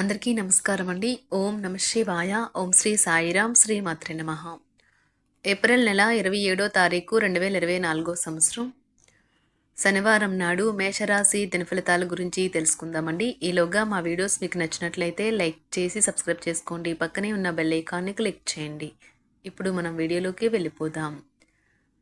అందరికీ నమస్కారం అండి. ఓం నమ శివాయ. ఓం శ్రీ సాయిరాం శ్రీ మాత్రే నమ. ఏప్రిల్ నెల ఇరవై ఏడో తారీఖు రెండు వేల ఇరవై నాలుగో సంవత్సరం. శనివారం నాడు మేషరాశి దినఫలితాల గురించి తెలుసుకుందామండి. ఈలోగా మా వీడియోస్ మీకు నచ్చినట్లయితే లైక్ చేసి సబ్స్క్రైబ్ చేసుకోండి. పక్కనే ఉన్న బెల్ ఐకాన్ని క్లిక్ చేయండి. ఇప్పుడు మనం వీడియోలోకి వెళ్ళిపోదాం.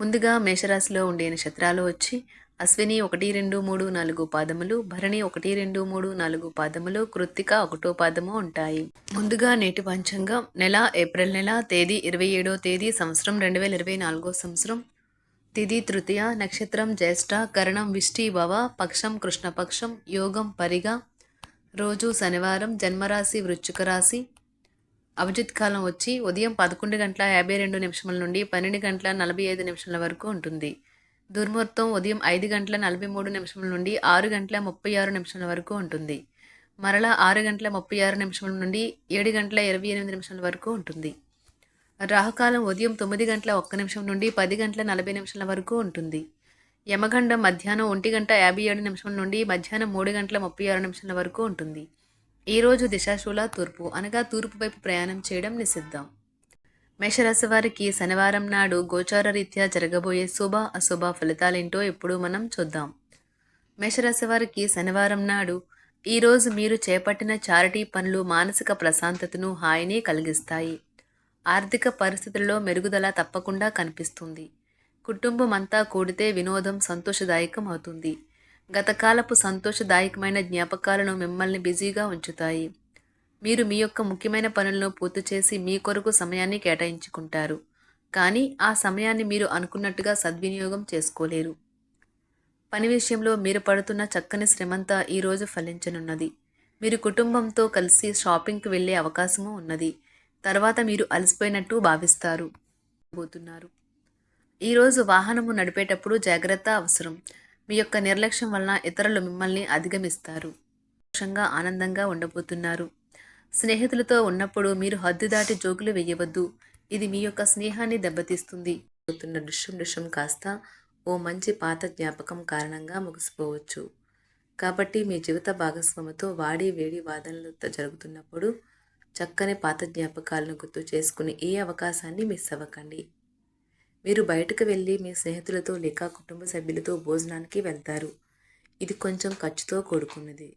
ముందుగా మేషరాశిలో ఉండే నక్షత్రాలు వచ్చి అశ్విని ఒకటి రెండు మూడు నాలుగు పాదములు భరణి ఒకటి రెండు మూడు నాలుగు పాదములు కృత్తిక ఒకటో పాదము ఉంటాయి. ముందుగా నేటి పంచాంగం నెల ఏప్రిల్ నెల తేదీ ఇరవై ఏడో తేదీ సంవత్సరం రెండు వేల ఇరవై నాలుగో సంవత్సరం. తిది తృతీయ నక్షత్రం జ్యేష్ఠ కరణం విష్టి భవ పక్షం కృష్ణపక్షం యోగం పరిగ. రోజు శనివారం జన్మరాశి వృశ్చిక రాశి. అభిజిత్ కాలం వచ్చి ఉదయం పదకొండు గంటల యాభై రెండు నిమిషముల నుండి పన్నెండు గంటల నలభై ఐదు నిమిషాల వరకు ఉంటుంది. దుర్ముహూర్తం ఉదయం ఐదు గంటల నలభై మూడు నిమిషముల నుండి ఆరు గంటల ముప్పై ఆరు నిమిషాల వరకు ఉంటుంది. మరలా ఆరు గంటల ముప్పై ఆరు నిమిషముల నుండి ఏడు గంటల ఇరవై ఎనిమిది నిమిషాల వరకు ఉంటుంది. రాహుకాలం ఉదయం తొమ్మిది గంటల ఒక్క నిమిషం నుండి పది గంటల నలభై నిమిషాల వరకు ఉంటుంది. యమగండం మధ్యాహ్నం ఒంటి గంట యాభై ఏడు నిమిషం నుండి మధ్యాహ్నం మూడు గంటల ముప్పై ఆరు నిమిషాల వరకు ఉంటుంది. ఈరోజు దిశాశూల తూర్పు అనగా తూర్పు వైపు ప్రయాణం చేయడం నిషిద్ధం. మేషరాశి వారికి శనివారం నాడు గోచార రీత్యా జరగబోయే శుభ అశుభ ఫలితాలేంటో ఇప్పుడు మనం చూద్దాం. మేషరాశి వారికి శనివారం నాడు ఈరోజు మీరు చేపట్టిన చారిటీ పనులు మానసిక ప్రశాంతతను హాయిని కలిగిస్తాయి. ఆర్థిక పరిస్థితుల్లో మెరుగుదల తప్పకుండా కనిపిస్తుంది. కుటుంబం అంతా కూడితే వినోదం సంతోషదాయకం అవుతుంది గతకాలపు సంతోషదాయకమైన జ్ఞాపకాలను మిమ్మల్ని బిజీగా ఉంచుతాయి. మీరు మీ యొక్క ముఖ్యమైన పనులను పూర్తి చేసి మీ కొరకు సమయాన్ని కేటాయించుకుంటారు. కానీ ఆ సమయాన్ని మీరు అనుకున్నట్టుగా సద్వినియోగం చేసుకోలేరు. పని విషయంలో మీరు పడుతున్న చక్కని శ్రమంతా ఈరోజు ఫలించనున్నది. మీరు కుటుంబంతో కలిసి షాపింగ్కి వెళ్ళే అవకాశము ఉన్నది. తర్వాత మీరు అలసిపోయినట్టు భావిస్తారు. పోతున్నారు. ఈరోజు వాహనము నడిపేటప్పుడు జాగ్రత్త అవసరం. మీ యొక్క నిర్లక్ష్యం వలన ఇతరులు మిమ్మల్ని అధిగమిస్తారు. సంతోషంగా ఆనందంగా ఉండబోతున్నారు. స్నేహితులతో ఉన్నప్పుడు మీరు హద్దు దాటి జోకులు వేయవద్దు. ఇది మీ యొక్క స్నేహాన్ని దెబ్బతీస్తుంది. అవుతున్న దృశ్యం దృశ్యం కాస్త ఓ మంచి పాత జ్ఞాపకం కారణంగా ముగిసిపోవచ్చు. కాబట్టి మీ జీవిత భాగస్వామితో వాడి వేడి వాదనలు జరుగుతున్నప్పుడు చక్కని పాత జ్ఞాపకాలను గుర్తు చేసుకుని ఏ అవకాశాన్ని మిస్ అవ్వకండి. మీరు బయటకు వెళ్ళి మీ స్నేహితులతో లేక కుటుంబ సభ్యులతో భోజనానికి వెళ్తారు. ఇది కొంచెం ఖర్చుతో కూడుకున్నది.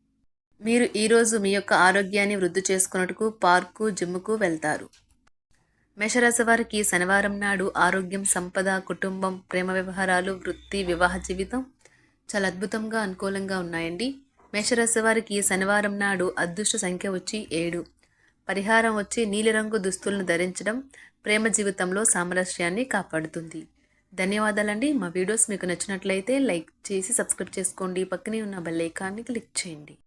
మీరు ఈరోజు మీ యొక్క ఆరోగ్యాన్ని వృద్ధి చేసుకున్నట్టుకు పార్కు జిమ్కు వెళ్తారు. మేషరాశి వారికి శనివారం నాడు ఆరోగ్యం సంపద కుటుంబం ప్రేమ వ్యవహారాలు వృత్తి వివాహ జీవితం చాలా అద్భుతంగా అనుకూలంగా ఉన్నాయండి. మేషరాశి వారికి శనివారం నాడు అదృష్ట సంఖ్య వచ్చి ఏడు. పరిహారం వచ్చి నీలిరంగు దుస్తులను ధరించడం ప్రేమ జీవితంలో సామరస్యాన్ని కాపాడుతుంది. ధన్యవాదాలండి. మా వీడియోస్ మీకు నచ్చినట్లయితే లైక్ చేసి సబ్స్క్రైబ్ చేసుకోండి. పక్కనే ఉన్న బెల్ ఐకాన్ని క్లిక్ చేయండి.